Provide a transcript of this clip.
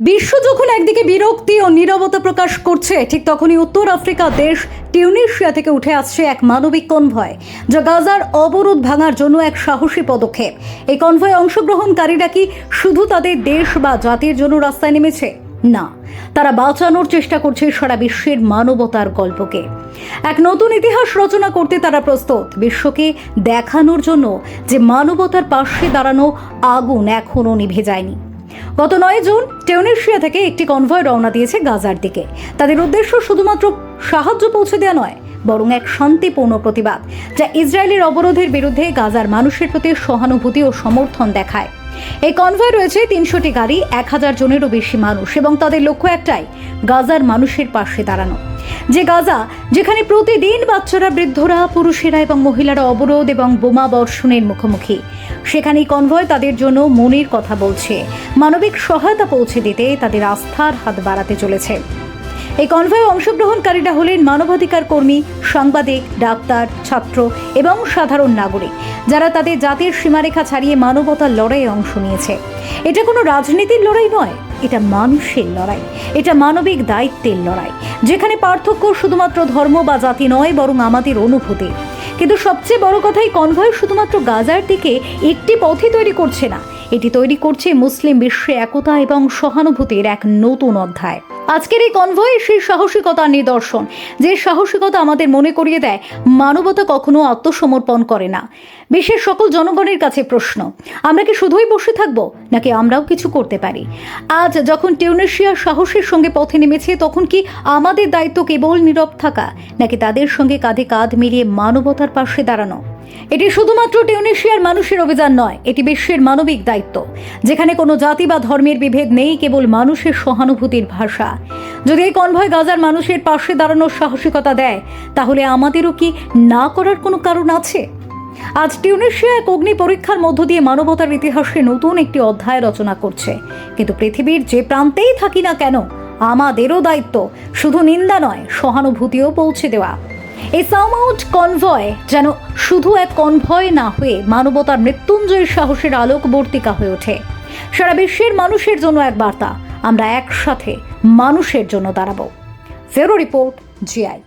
বিশ্ব যখন একদিকে বিরক্তি ও নীরবতা প্রকাশ করছে, ঠিক তখনই উত্তর আফ্রিকা দেশ টিউনিশিয়া থেকে উঠে আসছে এক মানবিক কনভয়, যা গাজার অবরোধ ভাঙার জন্য এক সাহসী পদক্ষেপ। এই কনভয়ে অংশগ্রহণকারীরা কি শুধু তাদের দেশ বা জাতির জন্য রাস্তায় নেমেছে? না, তারা বাঁচানোর চেষ্টা করছে সারা বিশ্বের মানবতার গল্পকে। এক নতুন ইতিহাস রচনা করতে তারা প্রস্তুত, বিশ্বকে দেখানোর জন্য যে মানবতার পাশে দাঁড়ানো আগুন এখনও নিভে যায়নি। গত নয় জুন টেউনেশিয়া থেকে একটি কনভয় রওনা দিয়েছে গাজার দিকে। তাদের উদ্দেশ্য শুধুমাত্র সাহায্য পৌঁছে দেওয়া নয়, বরং এক শান্তিপূর্ণ প্রতিবাদ, যা ইসরায়েলের অবরোধের বিরুদ্ধে গাজার মানুষের প্রতি সহানুভূতি ও সমর্থন দেখায়। এই কনভয় রয়েছে তিনশোটি গাড়ি, এক হাজার জনেরও বেশি মানুষ এবং তাদের লক্ষ্য একটাই, গাজার মানুষের পাশে দাঁড়ানো। যে গাজা, যেখানে প্রতিদিন বাচ্চারা, বৃদ্ধরা, পুরুষেরা এবং মহিলারা অবরোধ এবং বোমা বর্ষণের মুখোমুখি। সেখানে কনভয় তাদের জন্য মনের কথা বলছে। মানবিক সহায়তা পৌঁছে দিতে তাদের আস্থার হাত বাড়াতে চলেছে। এই কনভয়ে অংশগ্রহণকারীরা হলেন মানবাধিকার কর্মী, সাংবাদিক, ডাক্তার, ছাত্র এবং সাধারণ নাগরিক, যারা তাদের জাতির সীমারেখা ছাড়িয়ে মানবতার লড়াইয়ে অংশ নিয়েছে। এটা কোনো রাজনীতির লড়াই নয়, এটা মানুষের লড়াই, এটা মানবিক দায়িত্বের লড়াই, যেখানে পার্থক্য শুধুমাত্র ধর্ম বা জাতি নয়, বরং আমাদের অনুভূতি। কিন্তু সবচেয়ে বড় কথা, এই কনভয় শুধুমাত্র গাজার দিকে একটি পথই তৈরি করছে না, এটি তৈরি করছে মুসলিম বিশ্বে একতা এবং সহানুভূতির এক নতুন অধ্যায়। আজকের এই কনভয় সেই সাহসিকতার নিদর্শন, যে সাহসিকতা আমাদের মনে করিয়ে দেয়, মানবতা কখনো আত্মসমর্পণ করে না। বিশ্বের সকল জনগণের কাছে প্রশ্ন, আমরা কি শুধুই বসে থাকব, নাকি আমরাও কিছু করতে পারি? আজ যখন টিউনেশিয়া সাহসের সঙ্গে পথে নেমেছে, তখন কি আমাদের দায়িত্ব কেবল নীরব থাকা, নাকি তাদের সঙ্গে কাঁধে কাঁধ মিলিয়ে মানবতার পাশে দাঁড়ানো? এটি শুধুমাত্র টিউনিশিয়ার মানুষের অভিযান নয়, এটি বিশ্বের মানবিক দায়িত্ব, যেখানে কোনো জাতি বা ধর্মের বিভেদ নেই, কেবল মানুষের সহানুভূতির ভাষা। যদি এই কনভয় গাজার মানুষের পাশে দাঁড়ানোর সাহসিকতা দেয়, তাহলে আমাদেরও কি না করার কোনো কারণ আছে? আজ টিউনিশিয়া এক অগ্নি পরীক্ষার মধ্য দিয়ে মানবতার ইতিহাসে নতুন একটি অধ্যায় রচনা করছে। কিন্তু পৃথিবীর যে প্রান্তেই থাকি না কেন, আমাদেরও দায়িত্ব, শুধু নিন্দা নয়, সহানুভূতিও পৌঁছে দেওয়া। এই সাউমাউট কনভয় যেন শুধু এক কনভয় না হয়ে মানবতার মৃত্যুঞ্জয় সাহসের আলোকবর্তিকা হয়ে ওঠে। সারা বিশ্বের মানুষের জন্য এক বার্তা, আমরা একসাথে মানুষের জন্য দাঁড়াবো। ফেরো রিপোর্ট জিআই